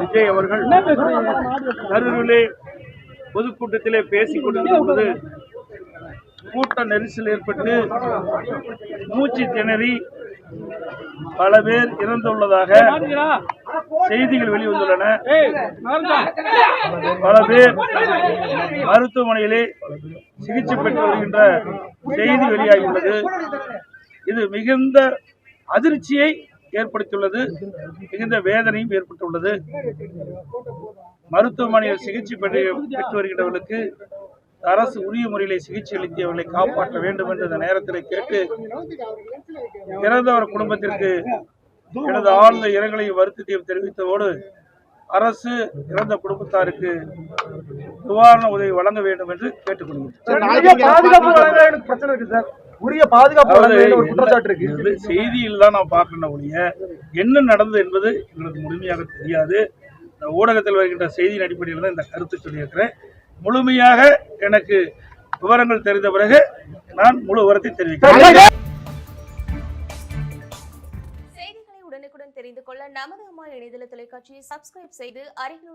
விஜய் அவர்கள் கரூரிலே பொதுக்கூட்டத்திலே பேசிக் கொண்டிருந்த பொழுது கூட்ட நெரிசல் ஏற்பட்டு மூச்சு திணறி பல பேர் இறந்துள்ளதாக செய்திகள் வெளிவந்துள்ளன. பல பேர் மருத்துவமனையிலே சிகிச்சை பெற்று வருகின்ற செய்தி வெளியாகியுள்ளது. இது மிகுந்த அதிர்ச்சியை ஏற்படுத்தியுள்ளது. மிகுந்த வேதனையும் ஏற்பட்டுள்ளது. மருத்துவமனையில் சிகிச்சை பெற்று பெற்று வருகின்றவர்களுக்கு அரசு உரிய முறையிலே சிகிச்சை அளித்தவர்களை காப்பாற்ற வேண்டும் என்று இந்த நேரத்தில் கேட்டு இறந்தவர் குடும்பத்திற்கு எனது ஆழ்ந்த இரங்கலையும் வருத்தத்தையும் தெரிவித்ததோடு அரசு இறந்த குடும்பத்தாருக்கு நிவாரண உதவி வழங்க வேண்டும் என்று கேட்டுக்கொள்கிறேன். உரிய பாதுகாப்பு ஒரு குற்றச்சாட்டு இருக்கு. இது செய்தியில் தான் நான் பார்க்கணும் ஒழிய என்ன நடந்தது என்பது எங்களுக்கு முழுமையாக தெரியாது. ஊடகத்தில் வருகின்ற செய்தியின் அடிப்படையில் தான் இந்த கருத்து சொல்லியிருக்கிறேன். முழுமையாக எனக்கு விவரங்கள் தெரிந்த பிறகு நான் முழு விவரத்தை தெரிவிக்கிறேன். செய்திகளை உடனுக்குடன் தெரிந்து கொள்ள நமது அம்மா இணையதள தொலைக்காட்சியை சப்ஸ்கிரைப் செய்து அருகில்